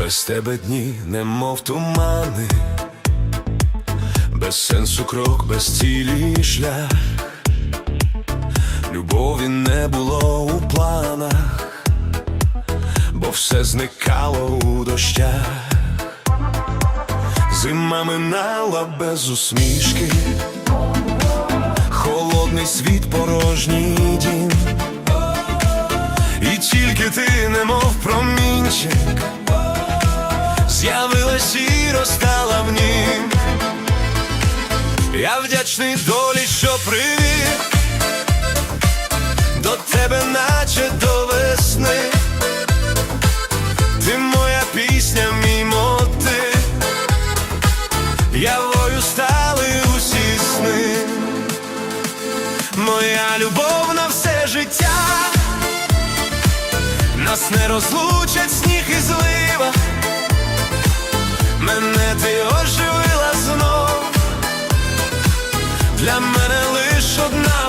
Без тебе дні, немов тумани, без сенсу крок, без цілі шлях, любові не було у планах, бо все зникало у дощах, зима минала без усмішки, холодний світ, порожній дім. І тільки ти, немов промінчик, з'явилась і розтала в нім. Я вдячний долі, що привів до тебе, наче до весни. Ти моя пісня, мій мотив, явою стали усі сни, моя любов на все життя. Нас не розлучать мене ти оживила знов. Для мене лиш одна